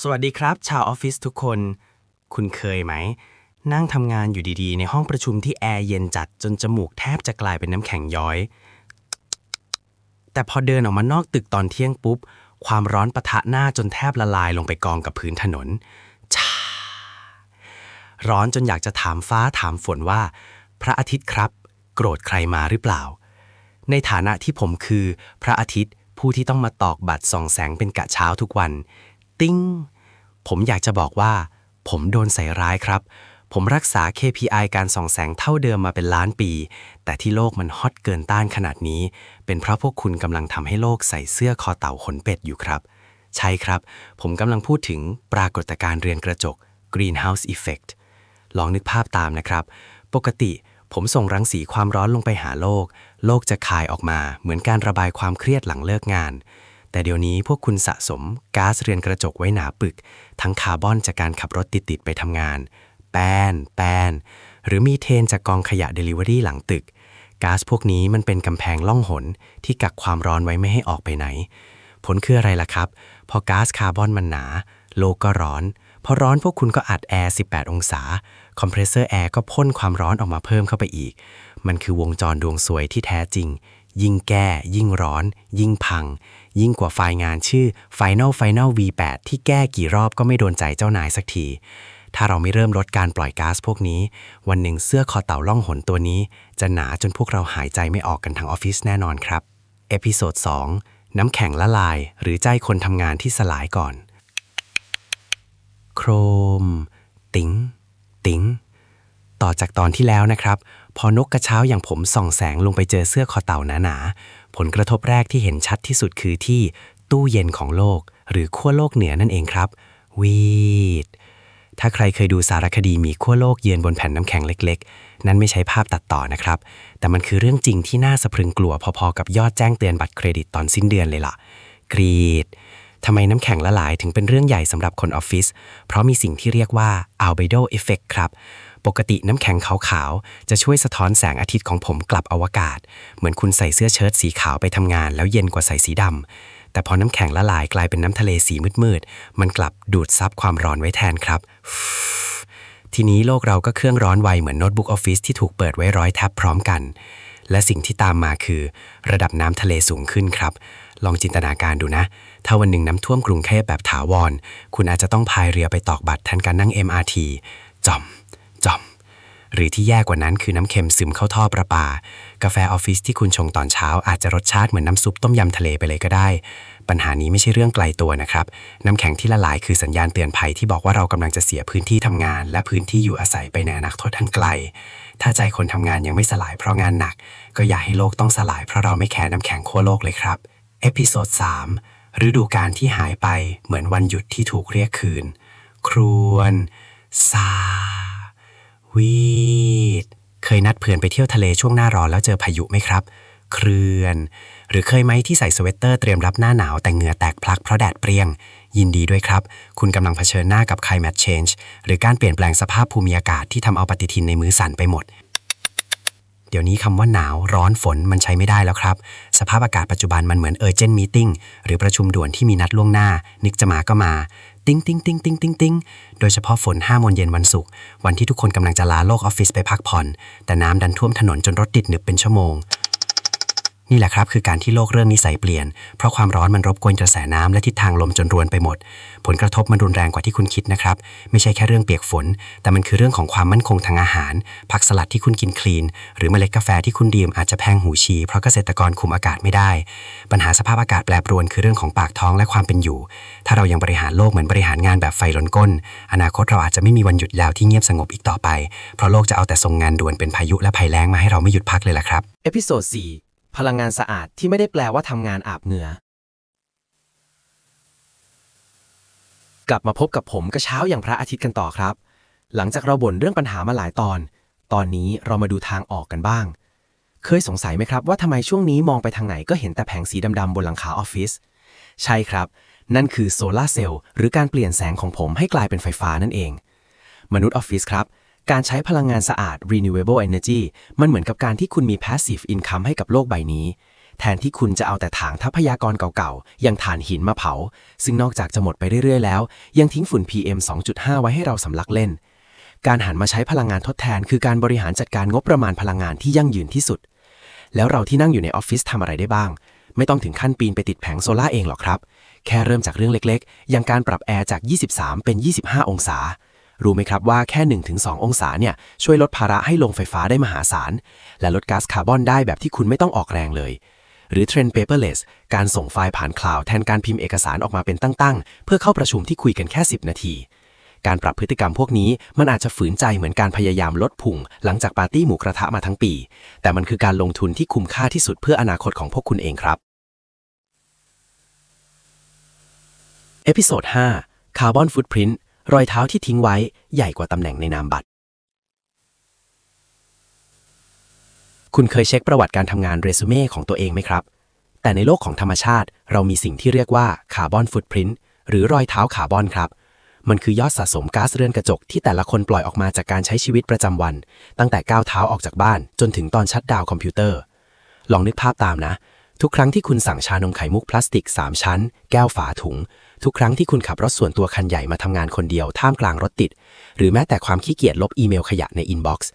สวัสดีครับ ชาวออฟฟิศทุกคน คุณเคยไหม นั่งทำงานอยู่ดีๆ ในห้องประชุมที่แอร์เย็นจัดจนจมูกแทบจะกลายเป็นน้ำแข็งย้อย แต่พอเดินออกมานอกตึกตอนเที่ยงปุ๊บ ความร้อนปะทะหน้าจนแทบละลายลงไปกองกับพื้นถนนชาร้อนจนอยากจะถามฟ้าถามฝนว่า พระอาทิตย์ครับ โกรธใครมาหรือเปล่า ในฐานะที่ผมคือพระอาทิตย์ผู้ที่ต้องมาตอกบัตรส่องแสงเป็นกะเช้าทุกวัน ติ้ง ผมอยากจะบอกว่า ผมโดนใส่ร้ายครับ ผมรักษา KPI การส่องแสงเท่าเดิมมาเป็นล้านปี แต่ที่โลกมันฮอตเกินต้านขนาดนี้ เป็นเพราะพวกคุณกำลังทำให้โลกใส่เสื้อคอเต่าขนเป็ดอยู่ครับ ใช่ครับ ผมกำลังพูดถึงปรากฏการณ์เรือนกระจก Greenhouse Effect ลองนึกภาพตามนะครับ ปกติผมส่งรังสีความร้อนลงไปหาโลก โลกจะคายออกมา เหมือนการระบายความเครียดหลังเลิกงาน แต่เดี๋ยวนี้พวกคุณสะสมก๊าซเรือนกระจกไว้หนาปึก ทั้งคาร์บอนจากการขับรถติดๆไปทำงาน แป้น แป้น หรือมีเทนจากกองขยะเดลิเวอรี่หลังตึก ก๊าซพวกนี้มันเป็นกำแพงล่องหนที่กักความร้อนไว้ไม่ให้ออกไปไหน ผลคืออะไรล่ะครับ พอก๊าซคาร์บอนมันหนา โลกก็ร้อนพอร้อนพวกคุณก็อัดแอร์ 18 องศา คอมเพรสเซอร์แอร์ก็พ่นความร้อนออกมาเพิ่มเข้าไปอีก มันคือวงจรดวงสวยที่แท้จริง ยิ่งแก้ ยิ่งร้อน ยิ่งพัง ยิ่งกว่าไฟล์งานชื่อ Final Final V8 ที่แก้กี่รอบก็ไม่โดนใจเจ้านายสักที ถ้าเราไม่เริ่มลดการปล่อยก๊าซพวกนี้ วันหนึ่งเสื้อคอเต่าล่องหนตัวนี้ จะหนาจนพวกเราหายใจไม่ออกกันทั้งออฟฟิศแน่นอนครับ เอพิโซด 2 น้ำแข็งละลาย หรือใจคนทำงานที่สลายก่อน โครม ติ๋งติ๋งต่อจากตอนที่แล้วนะครับ พอนกกระเช้าอย่างผมส่องแสงลงไปเจอเสื้อคอเต่าหนาๆ ผลกระทบแรกที่เห็นชัดที่สุดคือที่ตู้เย็นของโลก หรือขั้วโลกเหนือนั่นเองครับ วีด ถ้าใครเคยดูสารคดีมีขั้วโลกเยือนบนแผ่นน้ำแข็งเล็ก ๆ นั่นไม่ใช่ภาพตัดต่อนะครับ แต่มันคือเรื่องจริงที่น่าสะพรึงกลัวพอๆกับยอดแจ้งเตือนบัตรเครดิตตอนสิ้นเดือนเลยล่ะ กรีดทำไมน้ำแข็งละลายถึงเป็นเรื่องใหญ่สำหรับคนออฟฟิศ เพราะมีสิ่งที่เรียกว่า albedo effect ครับ ปกติน้ำแข็งขาวๆ จะช่วยสะท้อนแสงอาทิตย์ของผมกลับอวกาศ เหมือนคุณใส่เสื้อเชิ้ตสีขาวไปทำงาน แล้วเย็นกว่าใส่สีดำ แต่พอน้ำแข็งละลายกลายเป็นน้ำทะเลสีมืดๆ มันกลับดูดซับความร้อนไว้แทนครับ ทีนี้โลกเราก็เครื่องร้อนไวเหมือนโน้ตบุ๊กออฟฟิศที่ถูกเปิดไว้ร้อยแทบพร้อมกัน และสิ่งที่ตามมาคือ ระดับน้ำทะเลสูงขึ้นครับ ลองจินตนาการดูนะถ้าวันหนึ่งน้ำท่วมกรุงเทพแบบถาวร คุณอาจจะต้องพายเรือไปตอกบัตรแทนการนั่ง MRT จอม จอม หรือที่แย่กว่านั้นคือน้ำเค็มซึมเข้าท่อประปา กาแฟออฟฟิศที่คุณชงตอนเช้า อาจจะรสชาติเหมือนน้ำซุปต้มยำทะเลไปเลยก็ได้ ปัญหานี้ไม่ใช่เรื่องไกลตัวนะครับ น้ำแข็งที่ละลายคือสัญญาณเตือนภัยที่บอกว่าเรากำลังจะเสียพื้นที่ทำงาน และพื้นที่อยู่อาศัยไปในอนาคตอันไกล ถ้าใจคนทำงานยังไม่สลายเพราะงานหนัก ก็อย่าให้โลกต้องสลายเพราะเราไม่แคร์น้ำแข็งขั้วโลกเลยครับเอพิโซด3ฤดูกาลที่หายไปเหมือนวันหยุดที่ถูกเรียกคืน ครวนซา วีด เคยนัดเพื่อนไปเที่ยวทะเลช่วงหน้าร้อนแล้วเจอพายุไหมครับ เครือน หรือเคยไหมที่ใส่สเวตเตอร์เตรียมรับหน้าหนาวแต่เหงื่อแตกพลักเพราะแดดเปรี้ยง ยินดีด้วยครับ คุณกำลังเผชิญหน้ากับ climate change หรือการเปลี่ยนแปลงสภาพภูมิอากาศที่ทำเอาปฏิทินในมือสั่นไปหมดเดี๋ยวนี้คำว่าหนาวร้อนฝนมันใช้ไม่ได้แล้วครับ สภาพอากาศปัจจุบันมันเหมือน urgent meeting หรือประชุมด่วนที่มีนัดล่วงหน้า นึกจะมาก็มา ติ้งติ้งติ้งติ้งติ้งติ้งโดยเฉพาะฝน5โมงเย็นวันศุกร์วันที่ทุกคนกำลังจะลาโลกออฟฟิศไปพักผ่อน แต่น้ำดันท่วมถนนจนรถติดหนึบเป็นชั่วโมง นี่แหละครับคือการที่โลกเริ่มนิสัยเปลี่ยน เพราะความร้อนมันรบกวนกระแสน้ำและทิศทางลมจนรวนไปหมด ผลกระทบมันรุนแรงกว่าที่คุณคิดนะครับ ไม่ใช่แค่เรื่องเปียกฝน แต่มันคือเรื่องของความมั่นคงทางอาหาร ผักสลัดที่คุณกินคลีน หรือเมล็ดกาแฟที่คุณดื่มอาจจะแพงหูฉี่เพราะเกษตรกรคุมอากาศไม่ได้ ปัญหาสภาพอากาศแปรปรวนคือเรื่องของปากท้องและความเป็นอยู่ ถ้าเรายังบริหารโลกเหมือนบริหารงานแบบไฟล้นก้น อนาคตเราอาจจะไม่มีวันหยุดยาวที่เงียบสงบอีกต่อไป เพราะโลกจะเอาแต่ส่งงานด่วนเป็นพายุและภัยแล้งมาให้เราไม่หยุดพักเลยล่ะครับเอพิโซด4 พลังงานสะอาดที่ไม่ได้แปลว่าทำงานอาบเหงื่อ กลับมาพบกับผมกระเช้าอย่างพระอาทิตย์กันต่อครับ หลังจากเราบ่นเรื่องปัญหามาหลายตอน ตอนนี้เรามาดูทางออกกันบ้าง เคยสงสัยไหมครับว่าทำไมช่วงนี้มองไปทางไหนก็เห็นแต่แผงสีดำๆบนหลังคาออฟฟิศ ใช่ครับ นั่นคือโซลาร์เซลล์หรือการเปลี่ยนแสงของผมให้กลายเป็นไฟฟ้านั่นเอง มนุษย์ออฟฟิศครับ การใช้พลังงานสะอาด renewable energy มันเหมือนกับการที่คุณมี passive income ให้กับโลกใบนี้ แทนที่คุณจะเอาแต่ถางทรัพยากรเก่าๆ อย่างถ่านหินมาเผา ซึ่งนอกจากจะหมดไปเรื่อยๆ แล้ว ยังทิ้งฝุ่น PM 2.5 ไว้ให้เราสำลักเล่น การหันมาใช้พลังงานทดแทน คือการบริหารจัดการงบประมาณพลังงานที่ยั่งยืนที่สุด แล้วเราที่นั่งอยู่ในออฟฟิศทำอะไรได้บ้าง ไม่ต้องถึงขั้นปีนไปติดแผงโซล่าเองหรอกครับ แค่เริ่มจากเรื่องเล็กๆ อย่างการปรับแอร์จาก 23 เป็น 25 องศา รู้ไหมครับว่าแค่ 1-2 องศาเนี่ยช่วยลดภาระให้โรงไฟฟ้าได้มหาศาล และลดก๊าซคาร์บอนได้แบบที่คุณไม่ต้องออกแรงเลย หรือ Trend Paperless การส่งไฟล์ผ่านคลาวด์แทนการพิมพ์เอกสารออกมาเป็นตั้งๆ เพื่อเข้าประชุมที่คุยกันแค่ 10 นาที การปรับพฤติกรรมพวกนี้มันอาจจะฝืนใจเหมือนการพยายามลดพุงหลังจากปาร์ตี้หมูกระทะมาทั้งปี แต่มันคือการลงทุนที่คุ้มค่าที่สุดเพื่ออนาคตของพวกคุณเองครับเอพิโซด5 Carbon Footprint รอยเท้าที่ทิ้งไว้ใหญ่กว่าตำแหน่งในนามบัตร คุณเคยเช็คประวัติการทำงานเรซูเม่ของตัวเองไหมครับ แต่ในโลกของธรรมชาติ เรามีสิ่งที่เรียกว่า Carbon Footprint หรือรอยเท้าคาร์บอนครับ มันคือยอดสะสมก๊าซเรือนกระจกที่แต่ละคนปล่อยออกมาจากการใช้ชีวิตประจำวัน ตั้งแต่ก้าวเท้าออกจากบ้าน จนถึงตอนชัดดาวคอมพิวเตอร์ ลองนึกภาพตามนะ ทุกครั้งที่คุณสั่งชานมไข่มุกพลาสติก 3 ชั้น แก้วฝาถุง ทุกครั้งที่คุณขับรถส่วนตัวคันใหญ่มาทำงานคนเดียวท่ามกลางรถติด หรือแม้แต่ความขี้เกียจลบอีเมลขยะในอินบ็อกซ์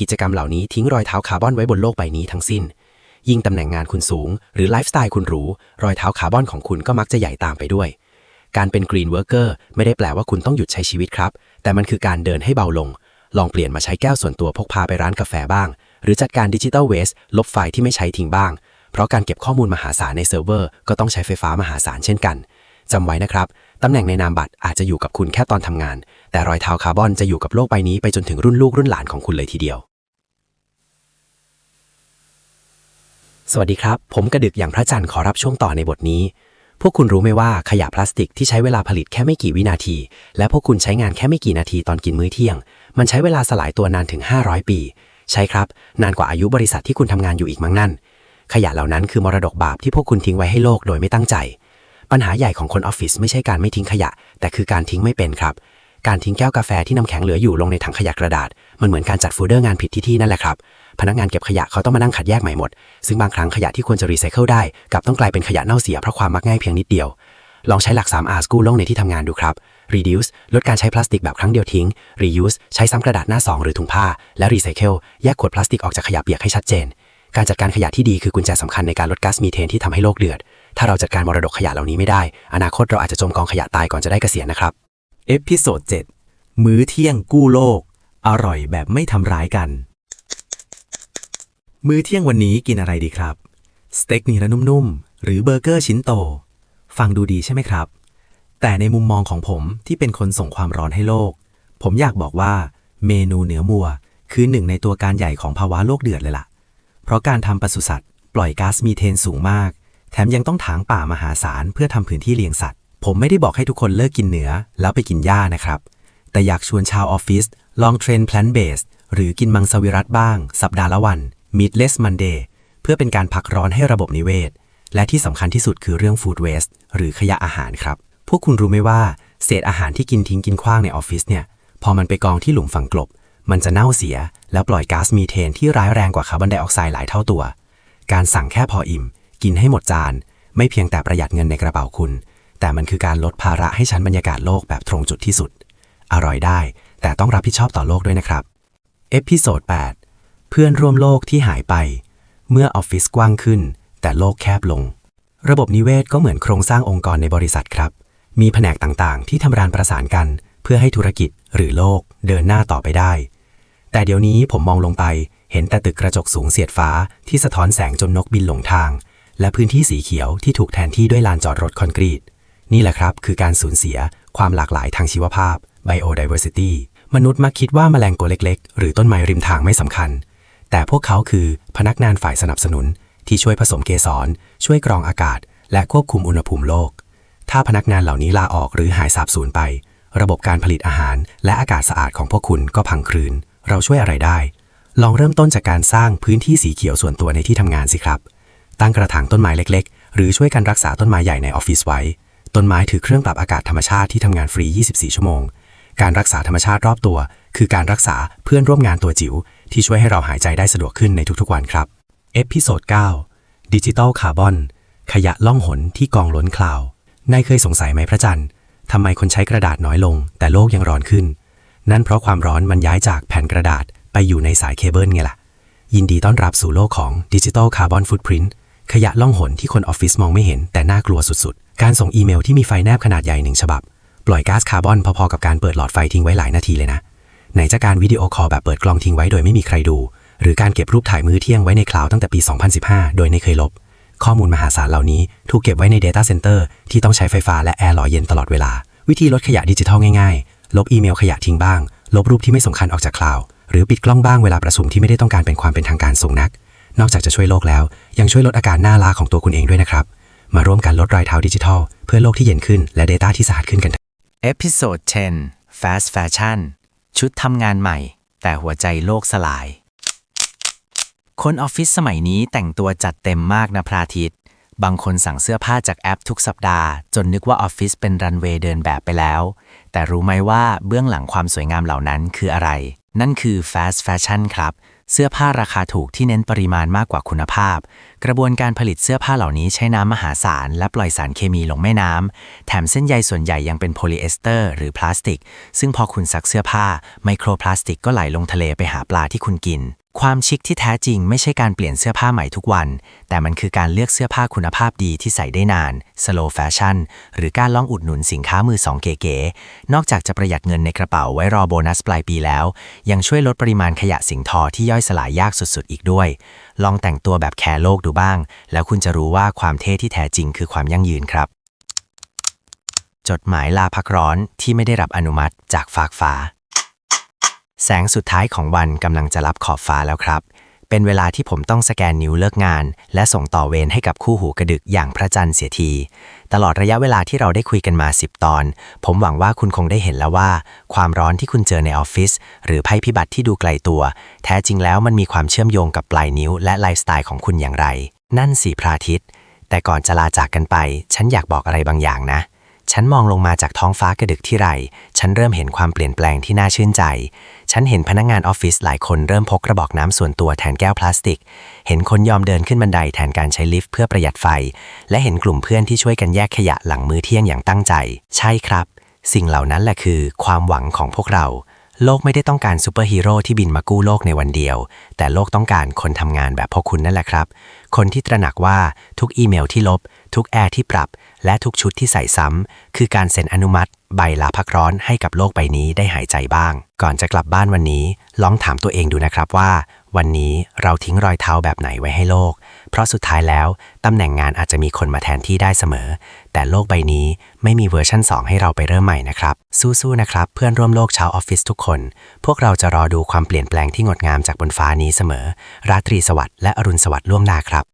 กิจกรรมเหล่านี้ทิ้งรอยเท้าคาร์บอนไว้บนโลกใบนี้ทั้งสิ้น ยิ่งตำแหน่งงานคุณสูง หรือไลฟ์สไตล์คุณหรูรอยเท้าคาร์บอนของคุณก็มักจะใหญ่ตามไปด้วย การเป็นกรีนเวิร์กเกอร์ไม่ได้แปลว่าคุณต้องหยุดใช้ชีวิตครับ แต่มันคือการเดินให้เบาลง ลองเปลี่ยนมาใช้แก้วส่วนตัวพกพาไปร้านกาแฟบ้าง หรือจัดการดิจิทัลเวสลบไฟล์ที่ไม่ใช้ทิ้งบ้าง เพราะการเก็บข้อมูลมหาศาลในเซิร์ฟเวอร์ก็ต้องใช้ไฟฟ้ามหาศาลเช่นกันจำไว้นะครับตำแหน่งในนามบัตรอาจจะอยู่กับคุณแค่ตอนทำงาน แต่รอยเท้าคาร์บอนจะอยู่กับโลกใบนี้ไปจนถึงรุ่นลูกรุ่นหลานของคุณเลยทีเดียว สวัสดีครับ ผมกระดึกอย่างพระจันทร์ขอรับช่วงต่อในบทนี้ พวกคุณรู้ไหมว่าขยะพลาสติกที่ใช้เวลาผลิตแค่ไม่กี่วินาที และพวกคุณใช้งานแค่ไม่กี่นาทีตอนกินมื้อเที่ยง มันใช้เวลาสลายตัวนานถึง 500 ปี ใช่ครับ นานกว่าอายุบริษัทที่คุณทำงานอยู่อีกมั้งนั่น ขยะเหล่านั้นคือมรดกบาปที่พวกคุณทิ้งไว้ให้โลกโดยไม่ตั้งใจ ปัญหาใหญ่ของคนออฟฟิศไม่ใช่การไม่ทิ้งขยะ แต่คือการทิ้งไม่เป็นครับ การทิ้งแก้วกาแฟที่น้ำแข็งเหลืออยู่ลงในถังขยะกระดาษ มันเหมือนการจัดโฟลเดอร์งานผิดที่ที่นั่นแหละครับ พนักงานเก็บขยะเขาต้องมานั่งขัดแยกใหม่หมด ซึ่งบางครั้งขยะที่ควรจะรีไซเคิลได้กลับต้องกลายเป็นขยะเน่าเสียเพราะความมักง่ายเพียงนิดเดียว ลองใช้หลัก 3R กู้โลกในที่ทำงานดูครับ reduce ลดการใช้พลาสติกแบบครั้งเดียวทิ้ง reuse ใช้ซ้ำกระดาษหน้า 2 หรือถุงผ้า และ recycle แยกขวดพลาสติกออกจากขยะเปียกให้ชัดเจน การจัดการขยะที่ดีคือกุญแจสำคัญในการลดก๊าซมีเทนที่ทำให้โลกเดือด ถ้าเราจัดการมรดกขยะเหล่านี้ไม่ได้ อนาคตเราอาจจะจมกองขยะตายก่อนจะได้เกษียณนะครับ เอพิโซด7มื้อเที่ยงกู้โลก อร่อยแบบไม่ทำร้ายกัน มื้อเที่ยงวันนี้กินอะไรดีครับ สเต็กเนื้อนุ่มๆ หรือเบอร์เกอร์ชิ้นโต ฟังดูดีใช่ไหมครับ แต่ในมุมมองของผมที่เป็นคนส่งความร้อนให้โลก ผมอยากบอกว่า เมนูเนื้อมัว คือหนึ่งในตัวการใหญ่ของภาวะโลกเดือดเลยล่ะ เพราะการทำปศุสัตว์ ปล่อยก๊าซมีเทนสูงมาก แถมยังต้องถางป่ามหาศาลเพื่อทำพื้นที่เลี้ยงสัตว์ ผมไม่ได้บอกให้ทุกคนเลิกกินเนื้อ แล้วไปกินหญ้านะครับ แต่อยากชวนชาวออฟฟิศลองเทรน plant based หรือกินมังสวิรัตบ้าง สัปดาห์ละวัน meatless Monday เพื่อเป็นการพักร้อนให้ระบบนิเวศ และที่สำคัญที่สุดคือเรื่อง food waste หรือขยะอาหารครับ พวกคุณรู้ไหมว่าเศษอาหารที่กินทิ้งกินขว้างในออฟฟิศเนี่ย พอมันไปกองที่หลุมฝังกลบ มันจะเน่าเสีย แล้วปล่อยก๊าซมีเทนที่ร้ายแรงกว่าคาร์บอนไดออกไซด์หลายเท่าตัว การสั่งแค่พออิ่ม กินให้หมดจาน ไม่เพียงแต่ประหยัดเงินในกระเป๋าคุณ แต่มันคือการลดภาระให้ชั้นบรรยากาศโลกแบบตรงจุดที่สุด อร่อยได้ แต่ต้องรับผิดชอบต่อโลกด้วยนะครับ เอพิโซด8เพื่อนร่วมโลกที่หายไป เมื่อออฟฟิศกว้างขึ้น แต่โลกแคบลง ระบบนิเวศก็เหมือนโครงสร้างองค์กรในบริษัทครับ มีแผนกต่างๆ ที่ทำงานประสานกันเพื่อให้ธุรกิจหรือโลกเดินหน้าต่อไปได้ แต่เดี๋ยวนี้ผมมองลงไป เห็นแต่ตึกกระจกสูงเสียดฟ้าที่สะท้อนแสงจนนกบินหลงทาง และพื้นที่สีเขียวที่ถูกแทนที่ด้วยลานจอดรถคอนกรีต นี่แหละครับ คือการสูญเสียความหลากหลายทางชีวภาพ biodiversity มนุษย์มักคิดว่าแมลงตัวเล็ก ๆ หรือต้นไม้ริมทางไม่สำคัญ แต่พวกเขาคือพนักงานฝ่ายสนับสนุน ที่ช่วยผสมเกสร ช่วยกรองอากาศ และควบคุมอุณหภูมิโลก ถ้าพนักงานเหล่านี้ลาออกหรือหายสาบสูญไป ระบบการผลิตอาหาร และอากาศสะอาดของพวกคุณก็พังคลืน เราช่วยอะไรได้ ลองเริ่มต้นจากการสร้างพื้นที่สีเขียวส่วนตัวในที่ทำงานสิครับ ตั้งกระถางต้นไม้เล็ก ๆ หรือช่วยกันรักษาต้นไม้ใหญ่ในออฟฟิศไว้ ต้นไม้ถือเครื่องปรับอากาศธรรมชาติที่ทำงานฟรี 24 ชั่วโมง การรักษาธรรมชาติรอบตัว คือการรักษาเพื่อนร่วมงานตัวจิ๋วที่ช่วยให้เราหายใจได้สะดวกขึ้นในทุกๆวันครับเอพิโซด9ดิจิตอลคาร์บอนขยะล่องหนที่กองล้นคลาวนายเคยสงสัยไหมพระจันทร์ทำไมคนใช้กระดาษน้อยลง แต่โลกยังร้อนขึ้น นั่นเพราะความร้อนมันย้ายจากแผ่นกระดาษไปอยู่ในสายเคเบิลไงล่ะ ยินดีต้อนรับสู่โลกของดิจิตอลคาร์บอนฟุตพริ้นขยะล่องหนที่คนออฟฟิศมองไม่เห็นแต่น่ากลัวสุดๆ การส่งอีเมลที่มีไฟแนบขนาดใหญ่หนึ่งฉบับ ปล่อยก๊าซคาร์บอนพอๆกับการเปิดหลอดไฟทิ้งไว้หลายนาทีเลยนะ ไหนจะการวิดีโอคอลแบบเปิดกล้องทิ้งไว้โดยไม่มีใครดู หรือการเก็บรูปถ่ายมื้อเที่ยงไว้ในคลาวตั้งแต่ปี 2015 โดยไม่เคยลบ ข้อมูลมหาศาลเหล่านี้ถูกเก็บไว้ใน Data Center ที่ต้องใช้ไฟฟ้าและแอร์หล่อเย็นตลอดเวลา วิธีลดขยะดิจิทัลง่ายๆ ลบอีเมลขยะทิ้งบ้าง ลบรูปที่ไม่สำคัญออกจากคลาวหรือปิดกล้องบ้างเวลาประชุมที่ไม่ได้ต้องการเป็นความเป็นทางการสูงนัก นอกจากจะช่วยโลกแล้ว ยังช่วยลดอาการหน้าล้าของตัวคุณเองด้วยนะครับ มาร่วมกันลดรอยเท้าดิจิทัล เพื่อโลกที่เย็นขึ้นและ Data ที่สะอาดขึ้นกันเอพิโซด10 Fast Fashion ชุดทำงานใหม่ แต่หัวใจโลกสลาย คนออฟฟิศสมัยนี้แต่งตัวจัดเต็มมากนะพระอาทิตย์ บางคนสั่งเสื้อผ้าจากแอปทุกสัปดาห์ จนนึกว่าออฟฟิศเป็นรันเวย์เดินแบบไปแล้ว แต่รู้ไหมว่าเบื้องหลังความสวยงามเหล่านั้นคืออะไร นั่นคือ Fast Fashion ครับ เสื้อผ้าราคาถูกที่เน้นปริมาณมากกว่าคุณภาพ กระบวนการผลิตเสื้อผ้าเหล่านี้ใช้น้ำมหาศาล และปล่อยสารเคมีลงแม่น้ำ แถมเส้นใยส่วนใหญ่ยังเป็นโพลีเอสเตอร์หรือพลาสติก ซึ่งพอคุณซักเสื้อผ้าไมโครพลาสติกก็ไหลลงทะเลไปหาปลาที่คุณกิน ความชิคที่แท้จริงไม่ใช่การเปลี่ยนเสื้อผ้าใหม่ทุกวัน แต่มันคือการเลือกเสื้อผ้าคุณภาพดีที่ใส่ได้นาน slow fashion หรือการลองอุดหนุนสินค้ามือสองเก๋ๆ นอกจากจะประหยัดเงินในกระเป๋าไว้รอโบนัสปลายปีแล้ว ยังช่วยลดปริมาณขยะสิ่งทอที่ย่อยสลายยากสุดๆ อีกด้วย ลองแต่งตัวแบบแคร์โลกดูบ้าง แล้วคุณจะรู้ว่าความเท่ที่แท้จริงคือความยั่งยืนครับ จดหมายลาพักร้อนที่ไม่ได้รับอนุมัติจากฟากฟ้า แสงสุดท้ายของวันกำลังจะรับขอบฟ้าแล้วครับ เป็นเวลาที่ผมต้องสแกนนิ้วเลิกงาน และส่งต่อเวรให้กับคู่หูกระดึกอย่างพระจันทร์เสียที ตลอดระยะเวลาที่เราได้คุยกันมา 10 ตอน ผมหวังว่าคุณคงได้เห็นแล้วว่า ความร้อนที่คุณเจอในออฟฟิศหรือภัยพิบัติที่ดูไกลตัว แท้จริงแล้วมันมีความเชื่อมโยงกับปลายนิ้วและไลฟ์สไตล์ของคุณอย่างไร นั่นสิพระอาทิตย์ แต่ก่อนจะลาจากกันไป ฉันอยากบอกอะไรบางอย่างนะฉันมองลงมาจากท้องฟ้ากระดึกที่ไร ฉันเริ่มเห็นความเปลี่ยนแปลงที่น่าชื่นใจ ฉันเห็นพนักงานออฟฟิศหลายคนเริ่มพกกระบอกน้ำส่วนตัวแทนแก้วพลาสติก เห็นคนยอมเดินขึ้นบันไดแทนการใช้ลิฟต์เพื่อประหยัดไฟ และเห็นกลุ่มเพื่อนที่ช่วยกันแยกขยะหลังมื้อเที่ยงอย่างตั้งใจ ใช่ครับ สิ่งเหล่านั้นแหละคือ ความหวังของพวกเรา โลกไม่ได้ต้องการซูเปอร์ฮีโร่ที่บินมากู้โลกในวันเดียว แต่โลกต้องการคนทำงานแบบพวกคุณนั่นแหละครับ คนที่ตระหนักว่าทุกอีเมลที่ลบ ทุกแอร์ที่ปรับ และทุกชุดที่ใส่ซ้ำคือการเซ็นอนุมัติ ใบลาพักร้อนให้กับโลกใบนี้ได้หายใจบ้าง ก่อนจะกลับบ้านวันนี้ ลองถามตัวเองดูนะครับว่า วันนี้เราทิ้งรอยเท้าแบบไหนไว้ให้โลก เพราะสุดท้ายแล้วตำแหน่งงานอาจจะมีคนมาแทนที่ได้เสมอ แต่โลกใบนี้ไม่มีเวอร์ชั่น 2 ให้เราไปเริ่มใหม่นะครับ สู้ๆนะครับ เพื่อนร่วมโลกชาวออฟฟิศทุกคน พวกเราจะรอดูความเปลี่ยนแปลงที่งดงามจากบนฟ้านี้เสมอ ราตรีสวัสดิ์และอรุณสวัสดิ์ล่วงหน้าครับ